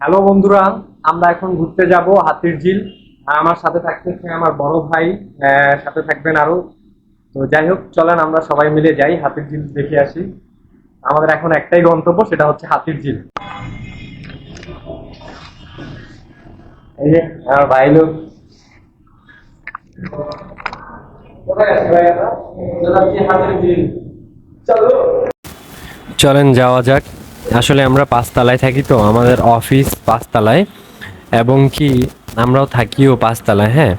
Hello বন্ধুরা, আমরা এখন ঘুরতে যাব হাতির ঝিল। আমার সাথে থাকতেছে আমার বড় ভাই সাথে থাকবেন আরও। তো যাই হোক, চলেন আমরা সবাই মিলে যাই হাতির ঝিল দেখে আসি। আমাদের এখন একটাই গন্তব্য, সেটা হচ্ছে হাতির ঝিল। এই যে, আমার ভাই লোক। চলেন যাওয়া যাক। আসলে আমরা পাঁচতলায় থাকি তো, আমাদের অফিস পাঁচতলায় এবং কি আমরাও থাকিও পাঁচতলায় হ্যাঁ?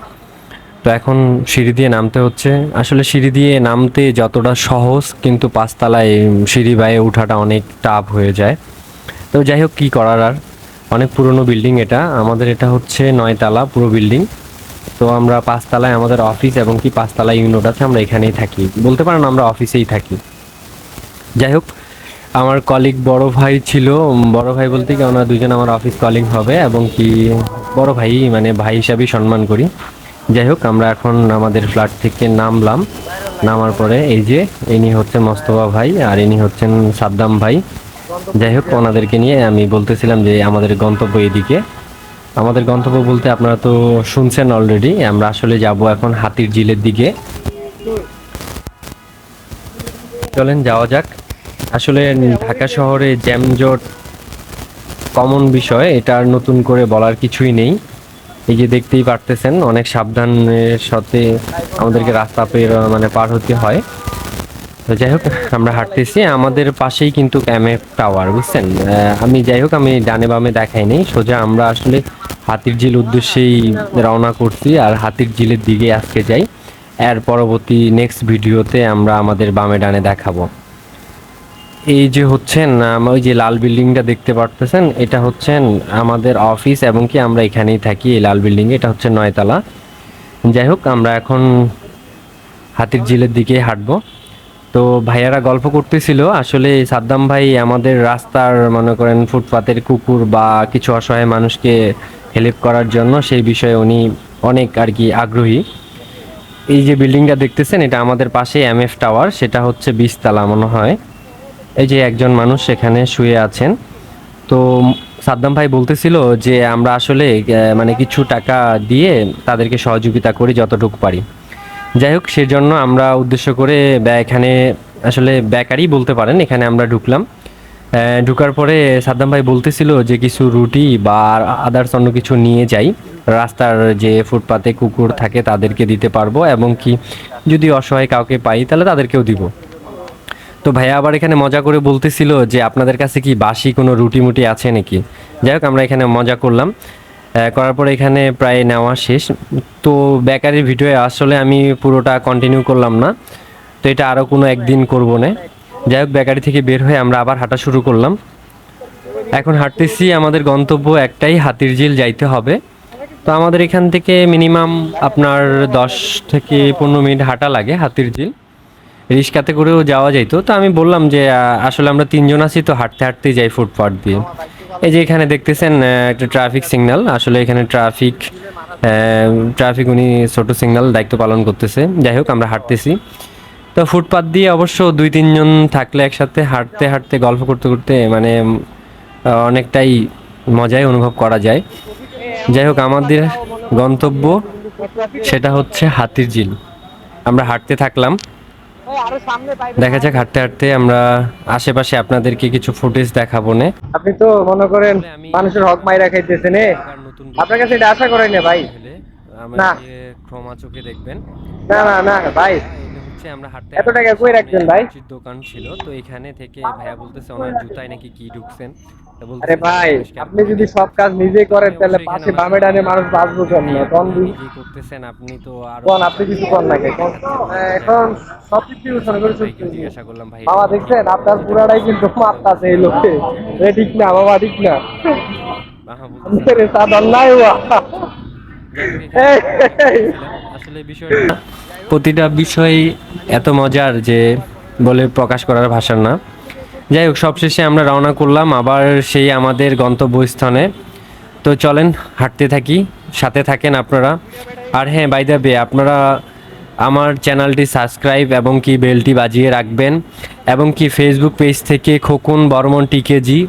তো এখন সিঁড়ি দিয়ে নামতে হচ্ছে। আসলে সিঁড়ি দিয়ে নামতে যতটা সহজ, কিন্তু পাঁচতলায় সিঁড়ি বায়ে ওঠাটা অনেক টাফ হয়ে যায়। তো যাই হোক, কী করার আর? অনেক পুরনো বিল্ডিং এটা। আমাদের এটা হচ্ছে নয়তলা, পুরো বিল্ডিং তো আমরা পাঁচতলায় আমাদের অফিস এবং কি পাঁচতলা ইউনিট আছে, আমরা এখানেই থাকি। বলতে পারেন আমরা অফিসেই থাকি। যাই হোক আমার কলিগ বড় ভাই ছিল। বড় ভাই বলতে কি, ওনারা দুজন আমার অফিস কলিগ হবে এবং কি বড় ভাই মানে ভাই হিসাবেই সম্মান করি। যাই হোক, আমরা এখন আমাদের ফ্ল্যাট থেকে নামলাম। নামার পরে এই যে, ইনি হচ্ছেন মস্তফা ভাই আর ইনি হচ্ছেন সাদ্দাম ভাই। যাই হোক, ওনাদেরকে নিয়ে আমি বলতেছিলাম যে, আমাদের গন্তব্য এদিকে। আমাদের গন্তব্য বলতে আপনারা তো শুনছেন অলরেডি আমরা আসলে যাব এখন হাতির ঝিলের দিকে। চলেন, যাওয়া যাক। আসলে ঢাকা শহরে জ্যামজট কমন বিষয়, এটা আর নতুন করে বলার কিছুই নেই। এই যে দেখতেই পারতেছেন, অনেক সাবধানের সাথে আমাদেরকে রাস্তা পের মানে পার হতে হয়। তো যাই হোক, আমরা হাঁটতেছি। আমাদের পাশেই কিন্তু ক্যামের টাওয়ার, বুঝছেন? আমি যাই হোক, আমি ডানে বামে দেখাইনি সোজা আমরা আসলে হাতির ঝিল উদ্দেশ্যেই রওনা করছি আর হাতির ঝিলের দিকে আজকে যাই। এর পরবর্তী নেক্সট ভিডিওতে আমরা আমাদের বামে ডানে দেখাবো। এই যে হচ্ছেন ওই যে লাল বিল্ডিংটা দেখতে পারতেছেন, এটা হচ্ছেন আমাদের অফিস এবং কি আমরা এখানেই থাকি এই লাল বিল্ডিং এটা হচ্ছে নয়তলা। যাই হোক, আমরা এখন হাতির ঝিলের দিকে হাঁটবো। তো ভাইয়ারা গল্প করতেছিল, আসলে সাদ্দাম ভাই আমাদের রাস্তার, মনে করেন, ফুটপাতের কুকুর বা কিছু অসহায় মানুষকে হেল্প করার জন্য সেই বিষয়ে উনি অনেক আর কি আগ্রহী। এই যে বিল্ডিংটা দেখতেছেন, এটা আমাদের পাশে এম এফ টাওয়ার সেটা হচ্ছে বিশতলা মনে হয়। এই যে একজন মানুষ সেখানে শুয়ে আছেন, তো সাদ্দাম ভাই বলতেছিল যে আমরা আসলে মানে কিছু টাকা দিয়ে তাদেরকে সহযোগিতা করি যতটুকু পারি। যাই হোক, সেজন্য আমরা উদ্দেশ্য করে এখানে আসলে বেকারি বলতে পারেন, এখানে আমরা ঢুকলাম। ঢুকার পরে সাদ্দাম ভাই বলতেছিল যে কিছু রুটি বা আদার্স অন্য কিছু নিয়ে যাই। রাস্তার যে ফুটপাতে কুকুর থাকে তাদেরকে দিতে পারব এবং কি যদি অসহায় কাউকে পাই তাহলে তাদেরকেও দিব। তো ভাইয়া আবার এখানে মজা করে বলতেছিল যে আপনাদের কাছে কি বাসি কোনো রুটি মুটি আছে নাকি? যাই হোক, আমরা এখানে মজা করলাম। করার পরে এখানে প্রায় নেওয়া শেষ। তো বেকারির ভিডিও আসলে আমি পুরোটা কন্টিনিউ করলাম না। তো এটা আরও কোনো একদিন করব না। যাই হোক, বেকারি থেকে বের হয়ে আমরা আবার হাঁটা শুরু করলাম। এখন হাঁটতেছি, আমাদের গন্তব্য একটাই হাতির ঝিল যাইতে হবে। তো আমাদের এখান থেকে মিনিমাম আপনার দশ থেকে পনেরো মিনিট হাঁটা লাগে হাতির ঝিল রিক্সাতে করেও যাওয়া যাইতো। তো আমি বললাম যে আসলে আমরা তিনজন আছি, তো হাঁটতে হাঁটতেই যাই ফুটপাথ দিয়ে। এই যে এখানে দেখতেছেন একটা ট্রাফিক সিগন্যাল আসলে এখানে ট্রাফিক ট্রাফিক উনি ছোট সিগন্যাল দায়িত্ব পালন করতেছে। যাই হোক, আমরা হাঁটতেছি। তো ফুটপাথ দিয়ে অবশ্য দুই, তিনজন থাকলে একসাথে হাঁটতে হাঁটতে, গল্প করতে করতে মানে অনেকটাই মজাই অনুভব করা যায়। যাই হোক, আমাদের গন্তব্য সেটা হচ্ছে হাতির ঝিল আমরা হাঁটতে থাকলাম। দেখা যাক হাঁটতে হাঁটতে আমরা আশেপাশে আপনাদেরকে কিছু ফুটেজ দেখাবো নে। আপনি তো মনে করেন মানুষের হক মাইরা খাইতেছেন আপনার কাছে এটা আশা করাই না ভাই? না। ক্রমা চোখে দেখবেন। না না না ভাই। হচ্ছে আমরা হাঁটতে এত টাকা কই রাখছেন ভাই? দোকান ছিল। তো এখানে থেকে ভাইয়া বলতেছে ওনার জুতায় নাকি কি ঢুকছেন? আরে ভাই আপনি যদি সব কাজ নিজে করেন তাহলে পাশে বামে ডানে মানুষ বাঁচবো কেমন? কোন দুই করতেছেন? আপনি তো আর কোন আপনি কিছু না কোন? এখন সব কিছু জিজ্ঞাসা করলাম ভাই বাবা দেখছেন? আপনার পুরাটাই কিন্তু মারতাছে এই লোকে। এ ঠিক না বাবা ঠিক না। নাই হুয়া। আসলে বিষয়টা প্রতিটা বিষয় এত মজার যে বলে প্রকাশ করার ভাষা না। যাই হোক, সবশেষে আমরা রওনা করলাম আবার সেই আমাদের গন্তব্যস্থানে। তো চলেন, হাঁটতে থাকি, সাথে থাকেন আপনারা। আর হ্যাঁ বাই দ্য বে আপনারা আমার চ্যানেলটি সাবস্ক্রাইব এবং কি বেলটি বাজিয়ে রাখবেন এবং কি ফেসবুক পেজ থেকে খোকন বর্মন টিকেজি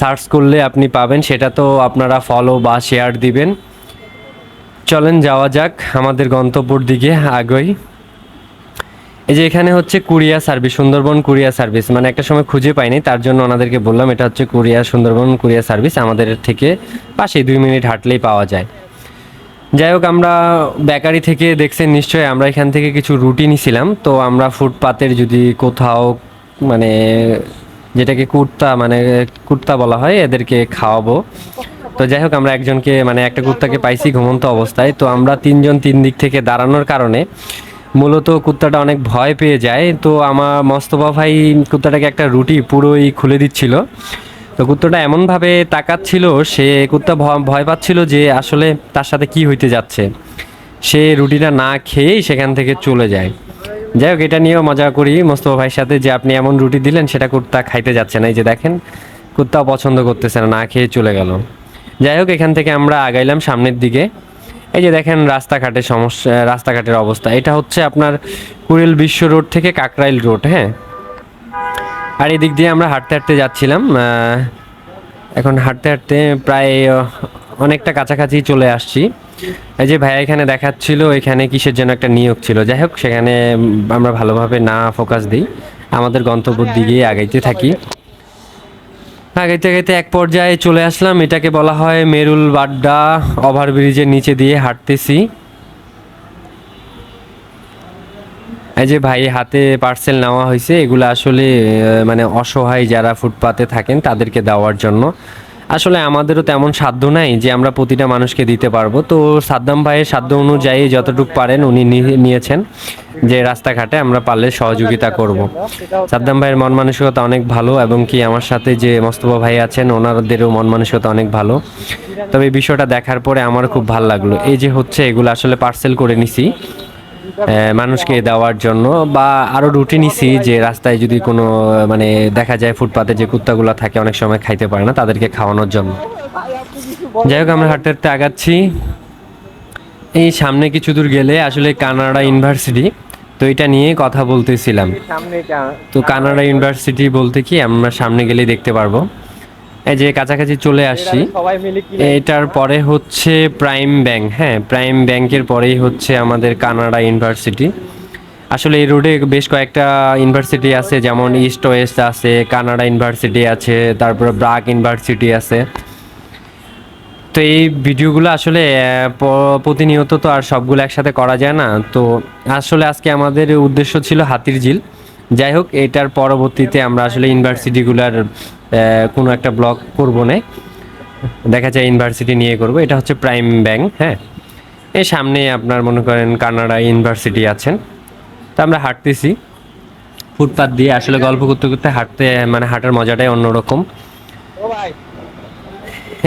সার্চ করলে আপনি পাবেন, সেটা তো আপনারা ফলো বা শেয়ার দিবেন। চলেন, যাওয়া যাক আমাদের গন্তব্যর দিকে আগে এই যে এখানে হচ্ছে courier service, Sundarban courier service. মানে একটা সময় খুঁজে পাইনি, তার জন্য ওনাদেরকে বললাম, এটা হচ্ছে কুরিয়া, সুন্দরবন কুরিয়া সার্ভিস আমাদের থেকে পাশে দুই মিনিট হাঁটলেই পাওয়া যায়। যাই হোক, আমরা বেকারি থেকে দেখছেন নিশ্চয়ই, আমরা এখান থেকে কিছু রুটি নিছিলাম। তো আমরা ফুটপাতের যদি কোথাও মানে যেটাকে কুর্তা মানে কুর্তা বলা হয়, এদেরকে খাওয়াবো। তো যাই হোক, আমরা একজনকে মানে একটা কুর্তাকে পাইছি ঘুমন্ত অবস্থায়। তো আমরা তিনজন তিন দিক থেকে দাঁড়ানোর কারণে মূলত কুত্তাটা অনেক ভয় পেয়ে যায়, তো আমার মস্তফা ভাই কুত্তাটাকে একটা রুটি পুরোই খুলে দিচ্ছিল। তো কুত্তাটা এমনভাবে তাকাচ্ছিল, সে কুত্তা ভয় পাচ্ছিল যে আসলে তার সাথে কি হইতে যাচ্ছে। সে রুটিটা না খেয়েই সেখান থেকে চলে যায়। যাই হোক, এটা নিয়েও মজা করি মোস্তফা ভাইয়ের সাথে যে আপনি এমন রুটি দিলেন, সেটা কুত্তা খাইতে যাচ্ছে না। এই যে দেখেন, কুত্তাও পছন্দ করতেছে না না খেয়ে চলে গেল। যাই হোক, এখান থেকে আমরা আগাইলাম সামনের দিকে। এই যে দেখেন রাস্তাঘাটের সমস্যা রাস্তাঘাটের অবস্থা। এটা হচ্ছে আপনার কুড়িল বিশ্ব রোড থেকে কাকরাইল রোড হ্যাঁ? আর এই দিক দিয়ে আমরা হাঁটতে হাঁটতে যাচ্ছিলাম এখন হাঁটতে হাঁটতে প্রায় অনেকটা কাছাকাছি চলে আসছি। এই যে ভাইয়া এখানে দেখাচ্ছিল, এখানে কিসের জন্য একটা নিয়োগ ছিল। যাই হোক, সেখানে আমরা ভালোভাবে না ফোকাস দিই, আমাদের গন্তব্যের দিকেই আগাইতে থাকি। আগাইতে আগাইতে এক পর্যায়ে চলে আসলাম। এটাকে বলা হয় মেরুল বাড্ডা ওভারব্রিজের নিচে দিয়ে হাঁটতেছি। এই যে ভাই, হাতে পার্সেল নেওয়া হয়েছে। এগুলো আসলে মানে অসহায় যারা ফুটপাতে থাকেন, তাদেরকে দেওয়ার জন্য। আসলে আমাদেরও তেমন সাধ্য নাই যে আমরা প্রতিটা মানুষকে দিতে পারব। তো সাদ্দাম ভাইয়ের সাধ্য অনুযায়ী যতটুকু পারেন উনি নিয়েছেন যে রাস্তাঘাটে আমরা পারলে সহযোগিতা করব। সাদ্দাম ভাইয়ের মন মানসিকতা অনেক ভালো এবং কি আমার সাথে যে মস্তফা ভাই আছেন, ওনাদেরও মন মানসিকতা অনেক ভালো। তবে বিষয়টা দেখার পরে আমার খুব ভালো লাগল। এই যে হচ্ছে, এগুলো আসলে পার্সেল করে নিছি। মানুষকে দেওয়ার জন্য বা আরও রুটি নিছি যে রাস্তায় যদি কোনো মানে দেখা যায় ফুটপাতে যে কুত্তাগুলো থাকে অনেক সময় খাইতে পারে না তাদেরকে খাওয়ানোর জন্য। যাই হোক আমরা হাঁটতে হাঁটতে আগাচ্ছি। এই সামনে কিছু দূর গেলে আসলে কানাডা ইউনিভার্সিটি তো এটা নিয়ে কথা বলতেছিলাম। তো কানাডা ইউনিভার্সিটি বলতে কি আমরা সামনে গেলেই দেখতে পারব। এই যে কাছাকাছি চলে কি এটার পরে হচ্ছে প্রাইম ব্যাংক হ্যাঁ প্রাইম ব্যাংকের পরেই হচ্ছে আমাদের কানাডা ইউনিভার্সিটি আসলে এই রোডে বেশ কয়েকটা ইউনিভার্সিটি আছে যেমন ইস্ট ওয়েস্ট আছে কানাডা ইউনিভার্সিটি আছে তারপরে ব্রাক ইউনিভার্সিটি আছে। তো এই ভিডিওগুলো আসলে প্রতিনিয়ত তো আর সবগুলো একসাথে করা যায় না। তো আসলে আজকে আমাদের উদ্দেশ্য ছিল হাতির ঝিল যাই হোক, এটার পরবর্তীতে আমরা আসলে ইউনিভার্সিটিগুলোর কোনো একটা ব্লগ করব না। দেখা যায় ইউনিভার্সিটি নিয়ে করব। এটা হচ্ছে প্রাইম ব্যাংক হ্যাঁ? এই সামনে আপনার মনে করেন কানাডা ইউনিভার্সিটি আছেন। তো আমরা হাঁটতেছি। ফুটপাত দিয়ে আসলে গল্প করতে করতে হাঁটতে মানে হাঁটার মজাটাই অন্যরকম।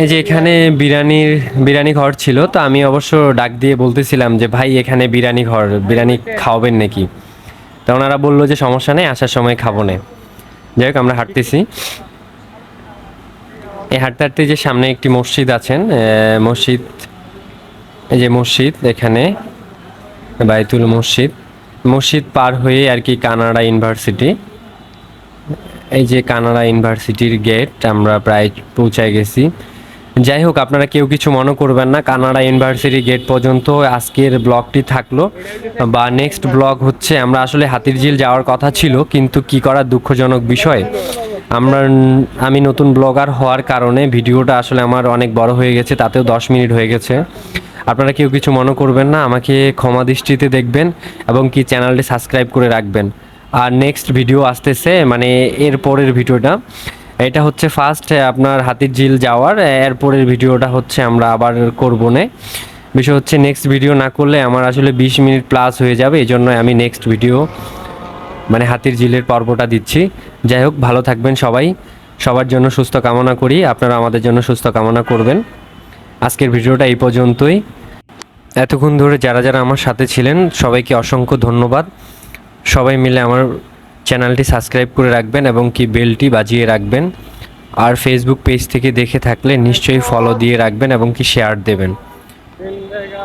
যে এখানে বিরিয়ানির বিরিয়ানি ঘর ছিল, তো আমি অবশ্য ডাক দিয়ে বলতেছিলাম যে, ভাই, এখানে বিরিয়ানি ঘর বিরিয়ানি খাওয়াবেন নাকি? তো ওনারা বলল যে সমস্যা নেই, আসার সময় খাব না। যাই হোক, আমরা হাঁটতেছি। এই হাঁটতে হাঁটতে যে সামনে একটি মসজিদ আছেন মসজিদ, এই যে মসজিদ এখানে, বাইতুল মসজিদ। মসজিদ পার হয়ে আর কি কানাডা ইউনিভার্সিটি। এই যে কানাডা ইউনিভার্সিটির গেট, আমরা প্রায় পৌঁছায় গেছি। যাই হোক, আপনারা কেউ কিছু মনে করবেন না, কানাডা ইউনিভার্সিটি গেট পর্যন্ত আজকের ব্লগটি থাকল। বা নেক্সট ব্লগ হচ্ছে, আমরা আসলে হাতিরঝিল যাওয়ার কথা ছিল, কিন্তু কি করার দুঃখজনক বিষয়। আমরা আমি নতুন ব্লগার হওয়ার কারণে ভিডিওটা আসলে আমার অনেক বড় হয়ে গেছে, তাতেও দশ মিনিট হয়ে গেছে। আপনারা কেউ কিছু মনে করবেন না, আমাকে ক্ষমা দৃষ্টিতে দেখবেন এবং কি চ্যানেলটি সাবস্ক্রাইব করে রাখবেন। আর নেক্সট ভিডিও আসতেছে মানে এর পরের ভিডিওটা। এটা হচ্ছে ফার্স্ট আপনার হাতির ঝিল যাওয়ার এরপরের ভিডিওটা হচ্ছে আমরা আবার করব না। বিষয় হচ্ছে নেক্সট ভিডিও না করলে আমার আসলে বিশ মিনিট প্লাস হয়ে যাবে, এই জন্য আমি নেক্সট ভিডিও মানে হাতির ঝিলের পর্বটা দিচ্ছি। যাই হোক, ভালো থাকবেন সবাই। সবার জন্য সুস্থ কামনা করি, আপনারা আমাদের জন্য সুস্থ কামনা করবেন। আজকের ভিডিওটা এই পর্যন্তই। এতক্ষণ ধরে যারা যারা আমার সাথে ছিলেন, সবাইকে অসংখ্য ধন্যবাদ। সবাই মিলে আমার চ্যানেলটি সাবস্ক্রাইব করে রাখবেন এবং কি বেলটি বাজিয়ে রাখবেন। আর ফেসবুক পেজ থেকে দেখে থাকলে নিশ্চয়ই ফলো দিয়ে রাখবেন এবং কি শেয়ার দেবেন।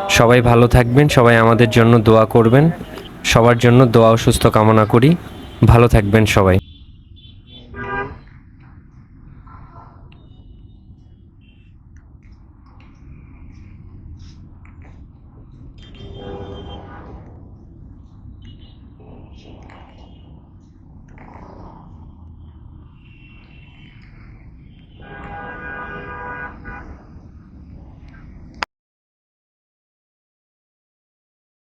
সবাই ভালো থাকবেন, সবাই আমাদের জন্য দোয়া করবেন। সবার জন্য দোয়া সুস্থ কামনা করি। ভালো থাকবেন সবাই।